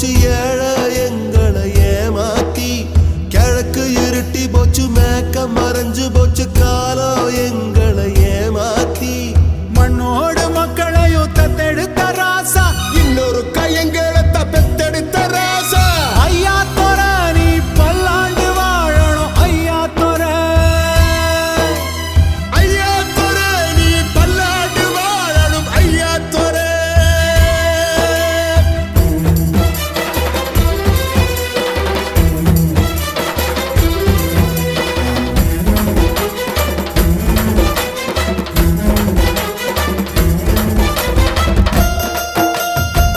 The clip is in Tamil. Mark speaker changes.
Speaker 1: போச்சு ஏழ எங்களை ஏமாத்தி. கிழக்கு இருட்டி போச்சு மேக்க மறைஞ்சு போச்சு காலம் எங்க